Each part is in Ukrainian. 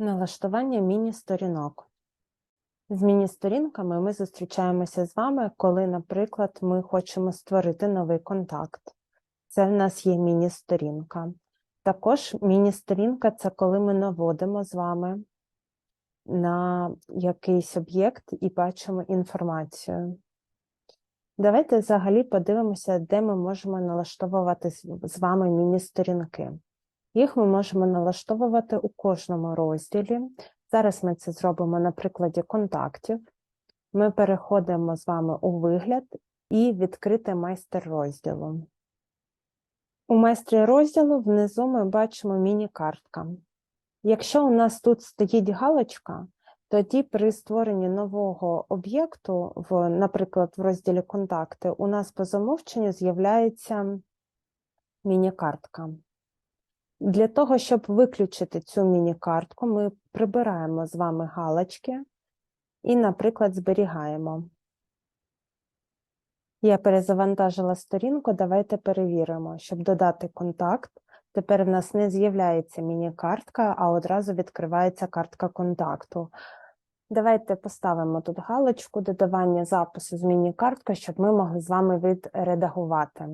Налаштування міні-сторінок. З міні-сторінками ми зустрічаємося з вами, коли, наприклад, ми хочемо створити новий контакт. Це в нас є міні-сторінка. Також міні-сторінка це коли ми наводимо з вами на якийсь об'єкт і бачимо інформацію. Давайте взагалі подивимося, де ми можемо налаштовувати з вами міні-сторінки. Їх ми можемо налаштовувати у кожному розділі. Зараз ми це зробимо на прикладі контактів. Ми переходимо з вами у вигляд і відкрити майстер розділу. У майстрі розділу внизу ми бачимо міні-картка. Якщо у нас тут стоїть галочка, тоді при створенні нового об'єкту, наприклад, в розділі контакти, у нас по замовченню з'являється міні-картка. Для того, щоб виключити цю міні-картку, ми прибираємо з вами галочки і, наприклад, зберігаємо. Я перезавантажила сторінку, давайте перевіримо, щоб додати контакт. Тепер в нас не з'являється міні-картка, а одразу відкривається картка контакту. Давайте поставимо тут галочку додавання запису з міні-карткою, щоб ми могли з вами відредагувати.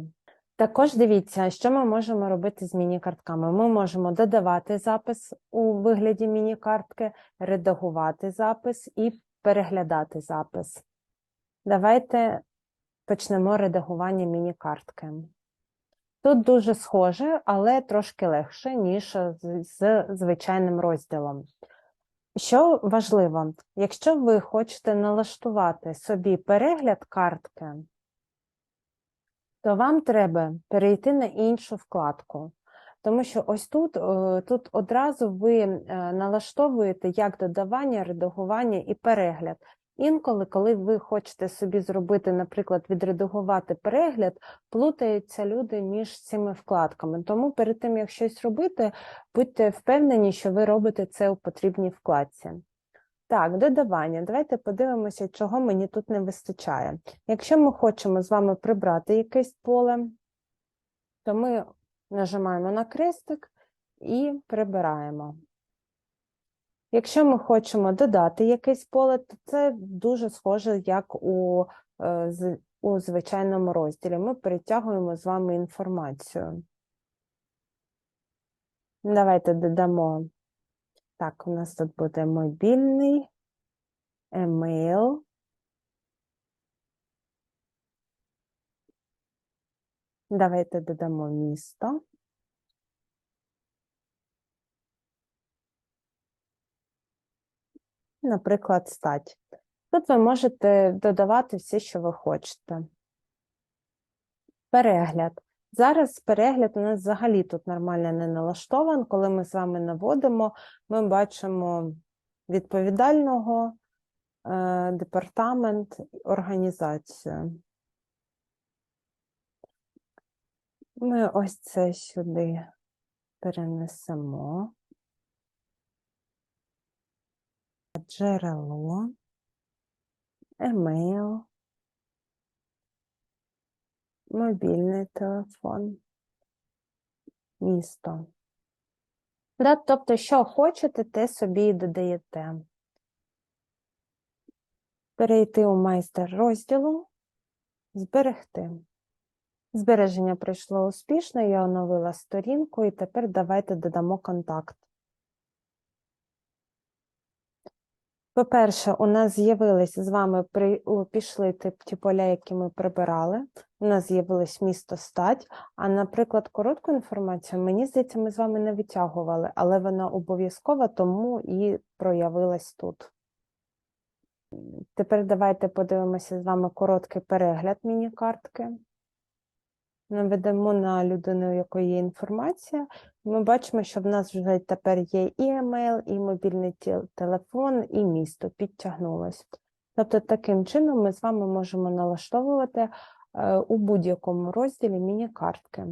Також дивіться, що ми можемо робити з міні-картками. Ми можемо додавати запис у вигляді міні-картки, редагувати запис і переглядати запис. Давайте почнемо редагування міні-картки. Тут дуже схоже, але трошки легше, ніж з, звичайним розділом. Що важливо, якщо ви хочете налаштувати собі перегляд картки, то вам треба перейти на іншу вкладку. Тому що ось тут, е, тут одразу ви е, налаштовуєте як додавання, редагування і перегляд. Інколи, коли ви хочете собі зробити, наприклад, відредагувати перегляд, плутаються люди між цими вкладками. Тому перед тим, як щось робити, будьте впевнені, що ви робите це у потрібній вкладці. Так, додавання. Давайте подивимося, чого мені тут не вистачає. Якщо ми хочемо з вами прибрати якесь поле, то ми нажимаємо на крестик і прибираємо. Якщо ми хочемо додати якесь поле, то це дуже схоже, як у, е, у звичайному розділі. Ми перетягуємо з вами інформацію. Давайте додамо. Так, у нас тут буде мобільний, емейл. Давайте додамо місто. Наприклад, стать. Тут ви можете додавати все, що ви хочете. Перегляд. Зараз перегляд у нас взагалі тут нормально не налаштований. Коли ми з вами наводимо, ми бачимо відповідального, е, департамент, організацію. Ми ось це сюди перенесемо. Джерело, емейл, мобільний телефон, місто. Да, тобто, що хочете, те собі і додаєте. Перейти у майстер розділу, зберегти. Збереження пройшло успішно, я оновила сторінку, і тепер давайте додамо контакт. По-перше, у нас з'явились з вами при, пішли ті поля, які ми прибирали. У нас з'явилось місто стать. А, наприклад, коротку інформацію, мені здається, ми з вами не витягували, але вона обов'язкова, тому і проявилась тут. Тепер давайте подивимося з вами короткий перегляд міні-картки. Наведемо на людину, у якої є інформація. Ми бачимо, що в нас вже тепер є і емейл, і мобільний телефон, і місто підтягнулось. Тобто, таким чином ми з вами можемо налаштовувати е, у будь-якому розділі міні-картки.